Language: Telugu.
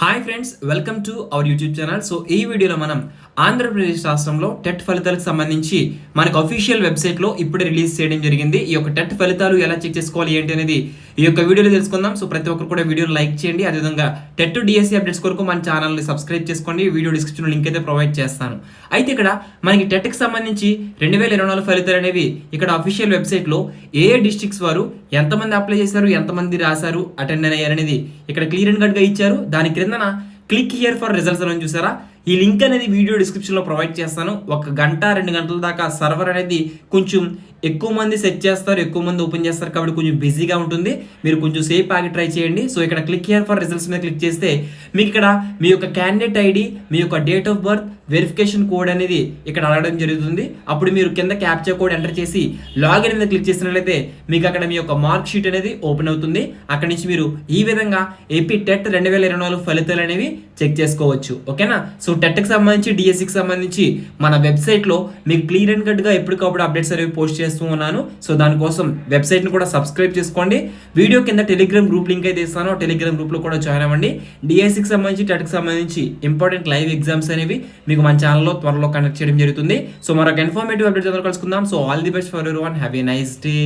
Hi friends welcome to our YouTube channel so ఈ వీడియోలో మనం ఆంధ్రప్రదేశ్ రాష్ట్రంలో టెట్ ఫలితాలకు సంబంధించి మనకు అఫీషియల్ వెబ్సైట్లో ఇప్పుడే రిలీజ్ చేయడం జరిగింది. ఈ యొక్క టెట్ ఫలితాలు ఎలా చెక్ చేసుకోవాలి ఏంటి అనేది ఈ యొక్క వీడియోలో తెలుసుకుందాం. సో ప్రతి ఒక్కరు కూడా వీడియోని లైక్ చేయండి. అదేవిధంగా టెట్ డిఎస్సీ అప్డేట్స్ కొరకు మన ఛానల్ని సబ్స్క్రైబ్ చేసుకోండి. వీడియో డిస్క్రిప్షన్లో లింక్ అయితే ప్రొవైడ్ చేస్తాను. అయితే ఇక్కడ మనకి టెట్కి సంబంధించి రెండు వేల ఇరవై నాలుగు ఫలితాలు అనేవి ఇక్కడ అఫీషియల్ వెబ్సైట్లో ఏ ఏ డిస్ట్రిక్ట్స్ వారు ఎంతమంది అప్లై చేశారు ఎంతమంది రాశారు అటెండ్ అయ్యారు అనేది ఇక్కడ క్లియర్ అండ్ కట్గా ఇచ్చారు. దాని క్రిందన క్లిక్ హియర్ ఫర్ రిజల్ట్స్ అని చూసారా? ఈ లింక్ అనేది వీడియో డిస్క్రిప్షన్లో ప్రొవైడ్ చేస్తాను. ఒక గంట రెండు గంటల దాకా సర్వర్ అనేది కొంచెం ఎక్కువ మంది సెట్ చేస్తారు ఎక్కువ మంది ఓపెన్ చేస్తారు కాబట్టి కొంచెం బిజీగా ఉంటుంది. మీరు కొంచెం సేఫ్ ఆగి ట్రై చేయండి. సో ఇక్కడ క్లిక్ హియర్ ఫర్ రిజల్ట్స్ మీద క్లిక్ చేస్తే మీకు ఇక్కడ మీ యొక్క క్యాండిడేట్ ఐడి మీ యొక్క date of birth verification code అనేది ఇక్కడ అడగడం జరుగుతుంది. అప్పుడు మీరు కింద క్యాప్చర్ కోడ్ ఎంటర్ చేసి లాగిన్ మీద క్లిక్ చేసినట్లయితే మీకు అక్కడ మీ యొక్క మార్క్ షీట్ అనేది ఓపెన్ అవుతుంది. అక్కడ నుంచి మీరు ఈ విధంగా ఏపీ టెట్ రెండు వేల ఇరవై నాలుగు ఫలితాలు అనేవి చెక్ చేసుకోవచ్చు. ఓకేనా సో టెట్కి సంబంధించి డిఎస్సికి సంబంధించి మన వెబ్సైట్లో మీకు క్లియర్ అండ్ కట్గా ఎప్పటికప్పుడు అప్డేట్స్ అనేవి పోస్ట్ చేస్తూ. ఉన్నాను. సో దానికోసం వెబ్సైట్ని కూడా సబ్స్క్రైబ్ చేసుకోండి. వీడియో కింద టెలిగ్రామ్ గ్రూప్ లింక్ అయితే ఇస్తాను. టెలిగ్రామ్ గ్రూప్లో కూడా జాయిన్ అవ్వండి. డిఎస్సికి సంబంధించి టెట్కి సంబంధించి ఇంపార్టెంట్ లైవ్ ఎగ్జామ్స్ అనేవి మీకు మన ఛానల్లో త్వరలో కనెక్ట్ చేయడం జరుగుతుంది. సో మరొక ఇన్ఫర్మేటివ్ అప్డేట్ కలుసుకుందాం. So all the best for everyone have a nice day.